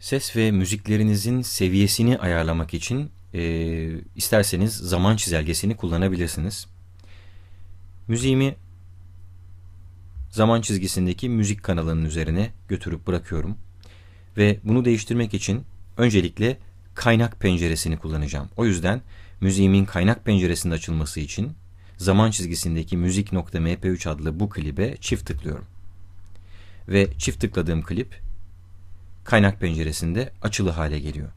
Ses ve müziklerinizin seviyesini ayarlamak için e, isterseniz zaman çizelgesini kullanabilirsiniz. Müziğimi zaman çizgisindeki müzik kanalının üzerine götürüp bırakıyorum. Ve bunu değiştirmek için öncelikle kaynak penceresini kullanacağım. O yüzden müziğimin kaynak penceresinde açılması için zaman çizgisindeki müzik.mp3 adlı bu klibe çift tıklıyorum. Ve çift tıkladığım klip kaynak penceresinde açılı hale geliyor.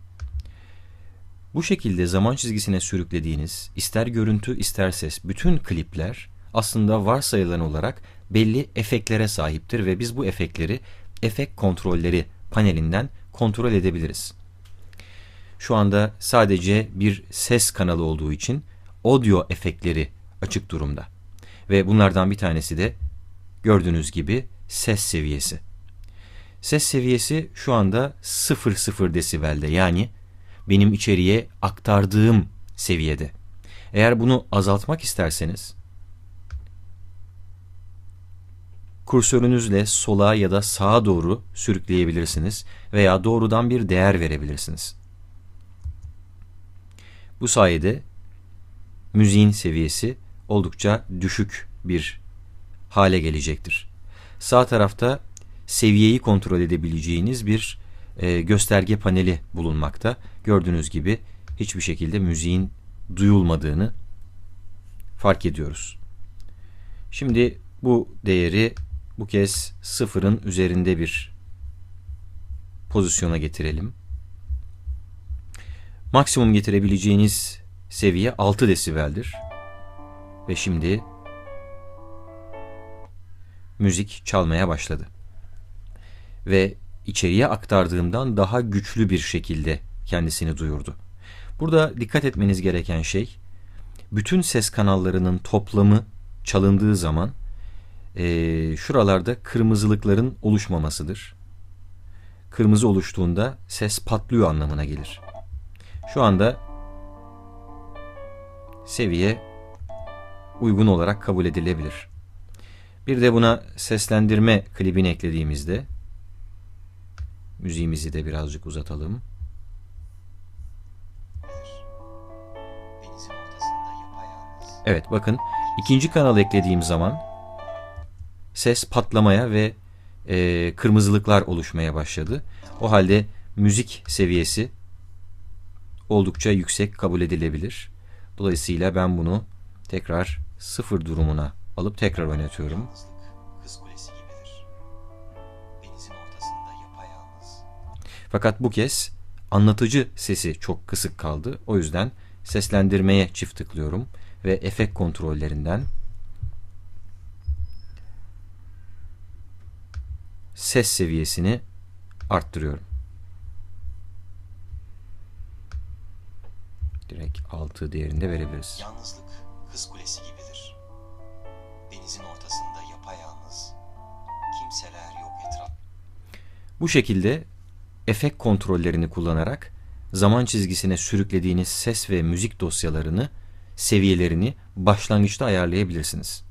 Bu şekilde zaman çizgisine sürüklediğiniz ister görüntü ister ses bütün klipler aslında varsayılan olarak belli efektlere sahiptir ve biz bu efektleri efekt kontrolleri panelinden kontrol edebiliriz. Şu anda sadece bir ses kanalı olduğu için audio efektleri açık durumda. Ve bunlardan bir tanesi de gördüğünüz gibi ses seviyesi. Ses seviyesi şu anda 0,0 desibelde yani benim içeriye aktardığım seviyede. Eğer bunu azaltmak isterseniz kursörünüzle sola ya da sağa doğru sürükleyebilirsiniz veya doğrudan bir değer verebilirsiniz. Bu sayede müziğin seviyesi oldukça düşük bir hale gelecektir. Sağ tarafta seviyeyi kontrol edebileceğiniz bir e, gösterge paneli bulunmakta. Gördüğünüz gibi hiçbir şekilde müziğin duyulmadığını fark ediyoruz. Şimdi bu değeri bu kez sıfırın üzerinde bir pozisyona getirelim. Maksimum getirebileceğiniz seviye 6 desibeldir. Ve şimdi müzik çalmaya başladı. Ve içeriye aktardığımdan daha güçlü bir şekilde kendisini duyurdu. Burada dikkat etmeniz gereken şey, bütün ses kanallarının toplamı çalındığı zaman e, şuralarda kırmızılıkların oluşmamasıdır. Kırmızı oluştuğunda ses patlıyor anlamına gelir. Şu anda seviye uygun olarak kabul edilebilir. Bir de buna seslendirme klibini eklediğimizde müziğimizi de birazcık uzatalım. Evet bakın ikinci kanal eklediğim zaman ses patlamaya ve e, kırmızılıklar oluşmaya başladı. O halde müzik seviyesi oldukça yüksek kabul edilebilir. Dolayısıyla ben bunu tekrar sıfır durumuna alıp tekrar oynatıyorum. Fakat bu kez anlatıcı sesi çok kısık kaldı. O yüzden seslendirmeye çift tıklıyorum ve efekt kontrollerinden ses seviyesini arttırıyorum. Direkt 6 değerinde verebiliriz. Yalnızlık kız kulesi gibidir. Denizin ortasında yapayalnız. Kimseler yok etraf. Bu şekilde efekt kontrollerini kullanarak zaman çizgisine sürüklediğiniz ses ve müzik dosyalarını, seviyelerini başlangıçta ayarlayabilirsiniz.